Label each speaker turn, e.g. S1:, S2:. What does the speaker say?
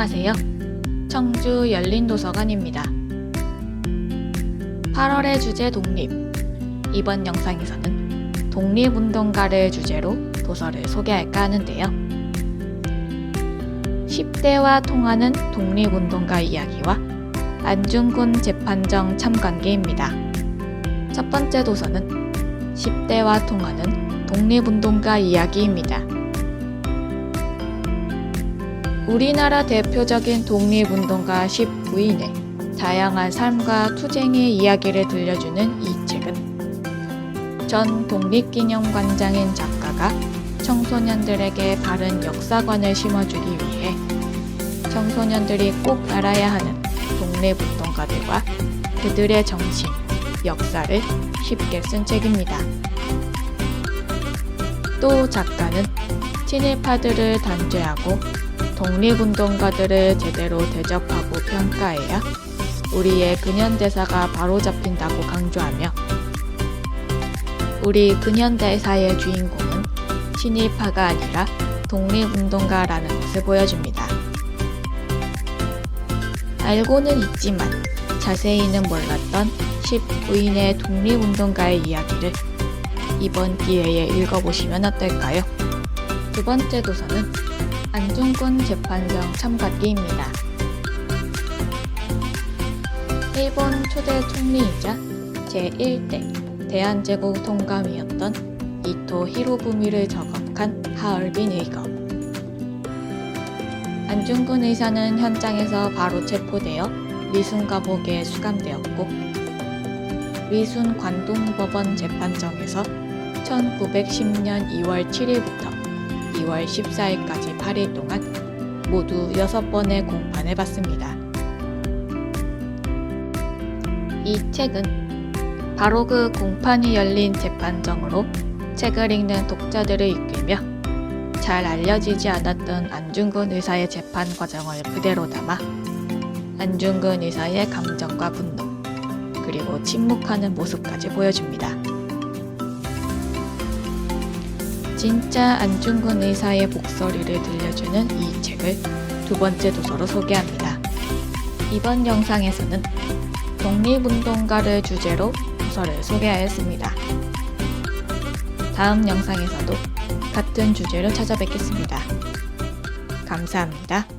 S1: 안녕하세요. 청주 열린도서관입니다. 8월의 주제 독립. 이번 영상에서는 독립운동가를 주제로 도서를 소개할까 하는데요. 10대와 통하는 독립운동가 이야기와 안중근 재판정 참관계입니다. 첫 번째 도서는 10대와 통하는 독립운동가 이야기입니다. 우리나라 대표적인 독립운동가 19인의 다양한 삶과 투쟁의 이야기를 들려주는 이 책은 전 독립기념관장인 작가가 청소년들에게 바른 역사관을 심어주기 위해 청소년들이 꼭 알아야 하는 독립운동가들과 그들의 정신, 역사를 쉽게 쓴 책입니다. 또 작가는 친일파들을 단죄하고 독립운동가들을 제대로 대접하고 평가해야 우리의 근현대사가 바로잡힌다고 강조하며 우리 근현대사의 주인공은 친일파가 아니라 독립운동가라는 것을 보여줍니다. 알고는 있지만 자세히는 몰랐던 19인의 독립운동가의 이야기를 이번 기회에 읽어보시면 어떨까요? 두 번째 도서는 안중근 재판정 참가기입니다. 일본 초대 총리이자 제1대 대한제국 통감이었던 이토 히로부미를 저격한 하얼빈 의거. 안중근 의사는 현장에서 바로 체포되어 미순 감옥에 수감되었고 미순 관동법원 재판정에서 1910년 2월 7일부터 2월 14일까지 8일 동안 모두 6번의 공판을 받습니다. 이 책은 바로 그 공판이 열린 재판정으로 책을 읽는 독자들을 이끌며 잘 알려지지 않았던 안중근 의사의 재판 과정을 그대로 담아 안중근 의사의 감정과 분노, 그리고 침묵하는 모습까지 보여줍니다. 진짜 안중근 의사의 목소리를 들려주는 이 책을 두 번째 도서로 소개합니다. 이번 영상에서는 독립운동가를 주제로 도서를 소개하였습니다. 다음 영상에서도 같은 주제로 찾아뵙겠습니다. 감사합니다.